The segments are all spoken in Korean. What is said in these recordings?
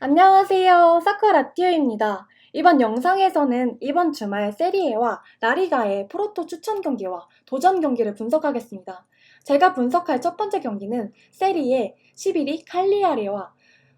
안녕하세요. 사쿠라티오입니다. 이번 영상에서는 이번 주말 세리에와 라리가의 프로토 추천 경기와 도전 경기를 분석하겠습니다. 제가 분석할 첫 번째 경기는 세리에 11위 칼리아리와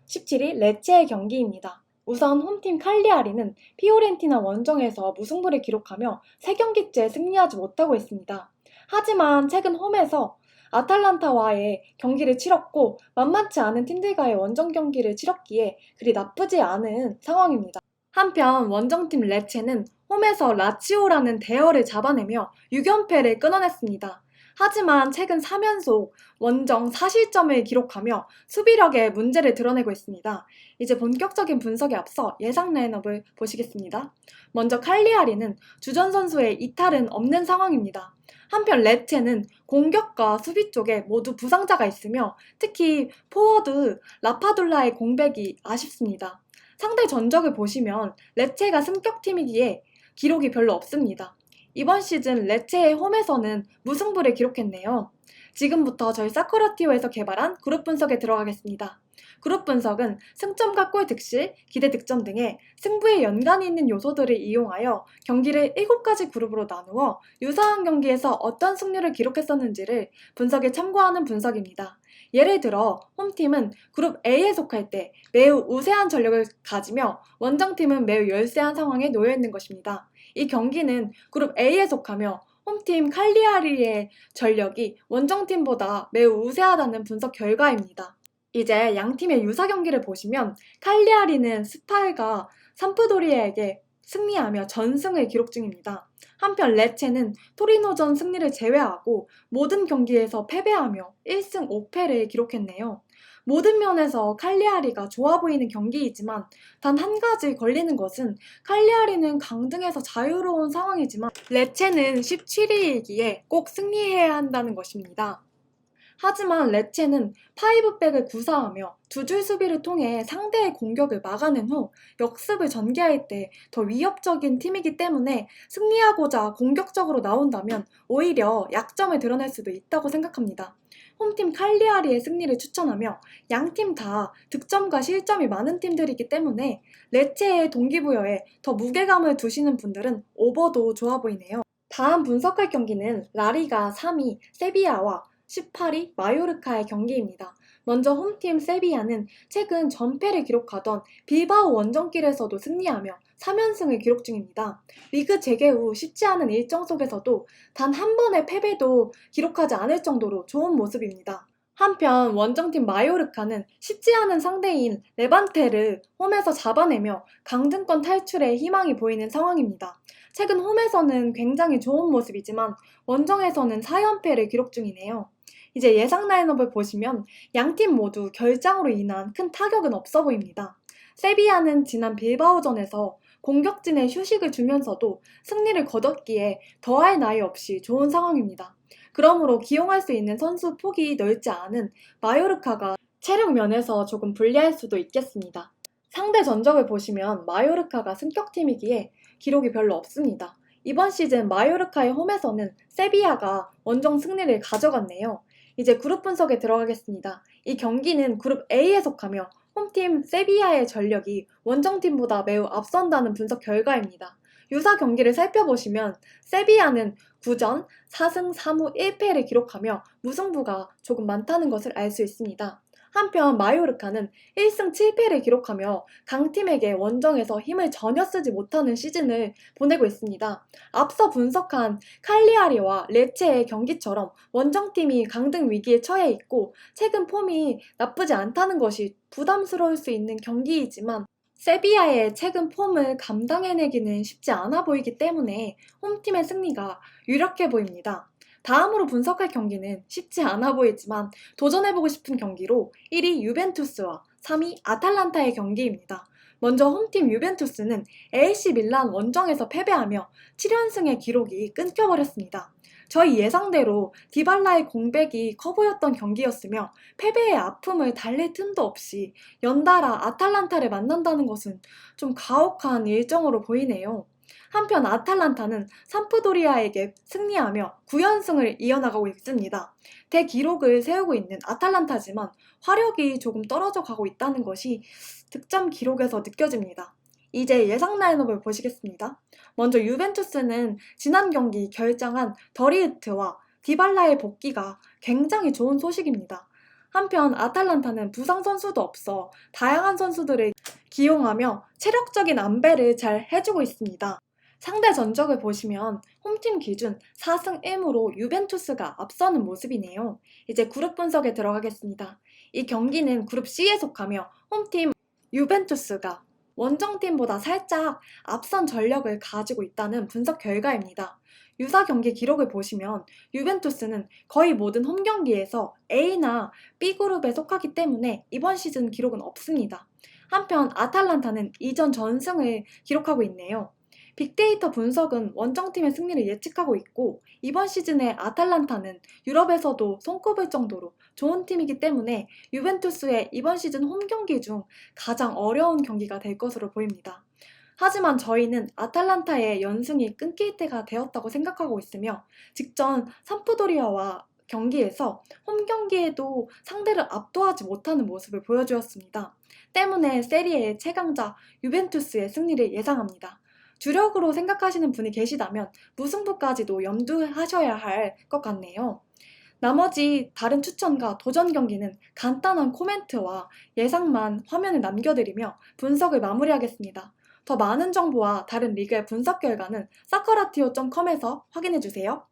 17위 레체의 경기입니다. 우선 홈팀 칼리아리는 피오렌티나 원정에서 무승부를 기록하며 3경기째 승리하지 못하고 있습니다. 하지만 최근 홈에서 아탈란타와의 경기를 치렀고 만만치 않은 팀들과의 원정 경기를 치렀기에 그리 나쁘지 않은 상황입니다. 한편 원정팀 레체는 홈에서 라치오라는 대열을 잡아내며 6연패를 끊어냈습니다. 하지만 최근 3연속 원정 4실점을 기록하며 수비력에 문제를 드러내고 있습니다. 이제 본격적인 분석에 앞서 예상 라인업을 보시겠습니다. 먼저 칼리아리는 주전 선수의 이탈은 없는 상황입니다. 한편 레체는 공격과 수비 쪽에 모두 부상자가 있으며 특히 포워드 라파둘라의 공백이 아쉽습니다. 상대 전적을 보시면 레체가 승격팀이기에 기록이 별로 없습니다. 이번 시즌 레체의 홈에서는 무승부를 기록했네요. 지금부터 저희 사쿠라티오에서 개발한 그룹 분석에 들어가겠습니다. 그룹 분석은 승점과 골 득실, 기대 득점 등의 승부에 연관이 있는 요소들을 이용하여 경기를 7가지 그룹으로 나누어 유사한 경기에서 어떤 승률을 기록했었는지를 분석에 참고하는 분석입니다. 예를 들어 홈팀은 그룹 A에 속할 때 매우 우세한 전력을 가지며 원정팀은 매우 열세한 상황에 놓여 있는 것입니다. 이 경기는 그룹 A에 속하며 홈팀 칼리아리의 전력이 원정팀보다 매우 우세하다는 분석 결과입니다. 이제 양 팀의 유사 경기를 보시면 칼리아리는 스팔과 삼프도리에게 승리하며 전승을 기록 중입니다. 한편 레체는 토리노전 승리를 제외하고 모든 경기에서 패배하며 1승 5패를 기록했네요. 모든 면에서 칼리아리가 좋아 보이는 경기이지만 단 한 가지 걸리는 것은 칼리아리는 강등에서 자유로운 상황이지만 레체는 17위이기에 꼭 승리해야 한다는 것입니다. 하지만 레체는 파이브백을 구사하며 두 줄 수비를 통해 상대의 공격을 막아낸 후 역습을 전개할 때 더 위협적인 팀이기 때문에 승리하고자 공격적으로 나온다면 오히려 약점을 드러낼 수도 있다고 생각합니다. 홈팀 칼리아리의 승리를 추천하며 양팀 다 득점과 실점이 많은 팀들이기 때문에 레체의 동기부여에 더 무게감을 두시는 분들은 오버도 좋아 보이네요. 다음 분석할 경기는 라리가 3위 세비야와 18위 마요르카의 경기입니다. 먼저 홈팀 세비야는 최근 전패를 기록하던 빌바오 원정길에서도 승리하며 3연승을 기록 중입니다. 리그 재개 후 쉽지 않은 일정 속에서도 단 한 번의 패배도 기록하지 않을 정도로 좋은 모습입니다. 한편 원정팀 마요르카는 쉽지 않은 상대인 레반테를 홈에서 잡아내며 강등권 탈출에 희망이 보이는 상황입니다. 최근 홈에서는 굉장히 좋은 모습이지만 원정에서는 4연패를 기록 중이네요. 이제 예상 라인업을 보시면 양팀 모두 결장으로 인한 큰 타격은 없어 보입니다. 세비야는 지난 빌바오전에서 공격진에 휴식을 주면서도 승리를 거뒀기에 더할 나위 없이 좋은 상황입니다. 그러므로 기용할 수 있는 선수 폭이 넓지 않은 마요르카가 체력 면에서 조금 불리할 수도 있겠습니다. 상대 전적을 보시면 마요르카가 승격팀이기에 기록이 별로 없습니다. 이번 시즌 마요르카의 홈에서는 세비야가 원정 승리를 가져갔네요. 이제 그룹 분석에 들어가겠습니다. 이 경기는 그룹 A에 속하며 홈팀 세비야의 전력이 원정팀보다 매우 앞선다는 분석 결과입니다. 유사 경기를 살펴보시면 세비야는 9전 4승 3무 1패를 기록하며 무승부가 조금 많다는 것을 알 수 있습니다. 한편 마요르카는 1승 7패를 기록하며 강팀에게 원정에서 힘을 전혀 쓰지 못하는 시즌을 보내고 있습니다. 앞서 분석한 칼리아리와 레체의 경기처럼 원정팀이 강등 위기에 처해 있고 최근 폼이 나쁘지 않다는 것이 부담스러울 수 있는 경기이지만 세비야의 최근 폼을 감당해내기는 쉽지 않아 보이기 때문에 홈팀의 승리가 유력해 보입니다. 다음으로 분석할 경기는 쉽지 않아 보이지만 도전해보고 싶은 경기로 1위 유벤투스와 3위 아탈란타의 경기입니다. 먼저 홈팀 유벤투스는 AC 밀란 원정에서 패배하며 7연승의 기록이 끊겨버렸습니다. 저희 예상대로 디발라의 공백이 커 보였던 경기였으며 패배의 아픔을 달랠 틈도 없이 연달아 아탈란타를 만난다는 것은 좀 가혹한 일정으로 보이네요. 한편 아탈란타는 삼프도리아에게 승리하며 9연승을 이어나가고 있습니다. 대기록을 세우고 있는 아탈란타지만 화력이 조금 떨어져 가고 있다는 것이 득점 기록에서 느껴집니다. 이제 예상 라인업을 보시겠습니다. 먼저 유벤투스는 지난 경기 결장한 더리우트와 디발라의 복귀가 굉장히 좋은 소식입니다. 한편 아탈란타는 부상 선수도 없어 다양한 선수들을 기용하며 체력적인 안배를 잘 해주고 있습니다. 상대 전적을 보시면 홈팀 기준 4승 1무로 유벤투스가 앞서는 모습이네요. 이제 그룹 분석에 들어가겠습니다. 이 경기는 그룹 C에 속하며 홈팀 유벤투스가 원정팀보다 살짝 앞선 전력을 가지고 있다는 분석 결과입니다. 유사 경기 기록을 보시면 유벤투스는 거의 모든 홈 경기에서 A나 B그룹에 속하기 때문에 이번 시즌 기록은 없습니다. 한편 아탈란타는 이전 전승을 기록하고 있네요. 빅데이터 분석은 원정팀의 승리를 예측하고 있고 이번 시즌에 아탈란타는 유럽에서도 손꼽을 정도로 좋은 팀이기 때문에 유벤투스의 이번 시즌 홈 경기 중 가장 어려운 경기가 될 것으로 보입니다. 하지만 저희는 아탈란타의 연승이 끊길 때가 되었다고 생각하고 있으며 직전 삼프도리아와 경기에서 홈 경기에도 상대를 압도하지 못하는 모습을 보여주었습니다. 때문에 세리에의 최강자 유벤투스의 승리를 예상합니다. 주력으로 생각하시는 분이 계시다면 무승부까지도 염두하셔야 할 것 같네요. 나머지 다른 추천과 도전 경기는 간단한 코멘트와 예상만 화면에 남겨드리며 분석을 마무리하겠습니다. 더 많은 정보와 다른 리그의 분석 결과는 사커라티오.com에서 확인해주세요.